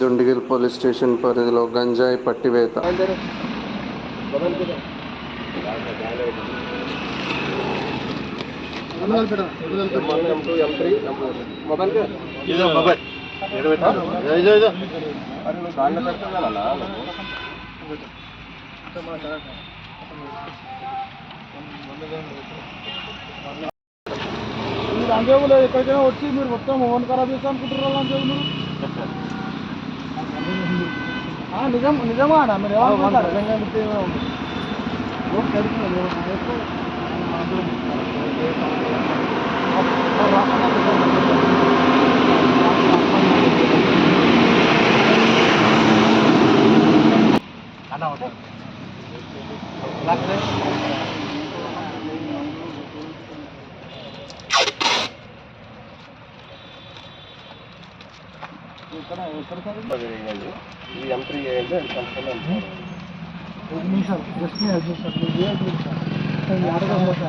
దుండిగిల్ police station పరిధిలో గంజాయి పట్టివేత. Mobile. మీరు అంజేబులు ఎక్కడికైనా వచ్చి మీరు మొత్తం ఓన్ ఖరాబ్ చేస్తా అనుకుంటున్నారు ఆ, నిజం నిజమా అన్న? మీరు ఏమనుకుంటారు ఓట్ ಈ ಎಂಟ್ರಿ ಇದೆ ಕನ್ಫರ್ಮ್ ಅಂತ ಒಂದು ನಿಮಿಷ ಪ್ರಶ್ನೆ ಅದು ಸರ್ ನೀವು ಹೇಳ್ತೀರಿ ಸರ್ ಯಾರಿಗೂ ಮೋಸ